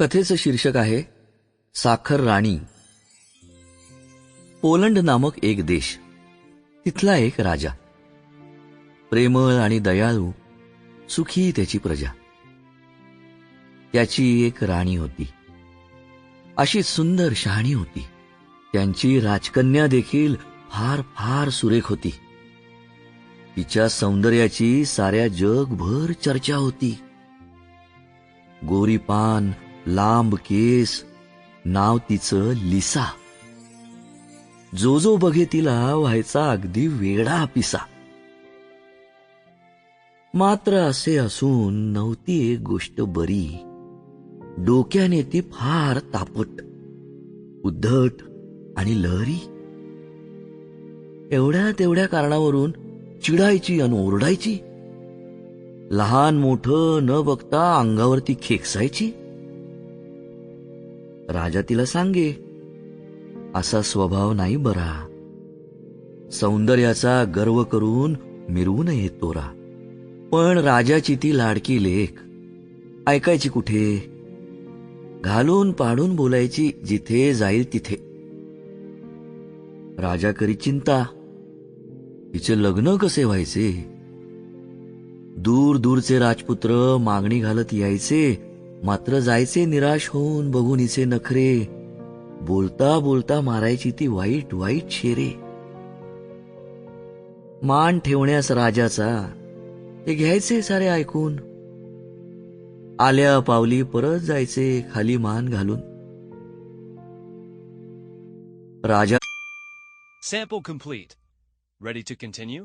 कथेचं शीर्षक आहे साखर राणी. पोलंड नामक एक देश तिथला एक राजा. प्रेमळ आणि दयाळू सुखी त्याची प्रजा. त्याची एक राणी होती. अशी सुंदर शहाणी होती. त्यांची राजकन्या देखील फार फार सुरेख होती. तिच्या सौंदर्याची साऱ्या जगभर चर्चा होती. गोरीपान लांब केस नाव तिचं लिसा. जो जो बघे तिला व्हायचा अगदी वेडा पिसा. मात्र असे असून नव्हती एक गोष्ट बरी. डोक्याने ती फार तापट उद्धट आणि लहरी. एवढ्या तेवढ्या कारणावरून चिडायची आणि ओरडायची. लहान मोठं न बघता अंगावरती खेकसायची. राजा तिला सांगे असा स्वभाव नाही बरा. सौंदर्याचा गर्व करून मिरवू नये तोरा. पण राजाची ती लाडकी लेख. ऐकायची कुठे? घालून पाडून बोलायची जिथे जाईल तिथे. राजा करी चिंता. तिचे लग्न कसे व्हायचे? दूर दूरचे राजपुत्र मागणी घालत यायचे. मात्र जायचे निराश होऊन बघून हिचे नखरे बोलता बोलता मारायची ती वाईट वाईट शेरे. मान ठेवण्यास राजाचा ते घ्यायचे सारे ऐकून. आल्या पावली परत जायचे खाली मान घालून. राजा sample complete ready to continue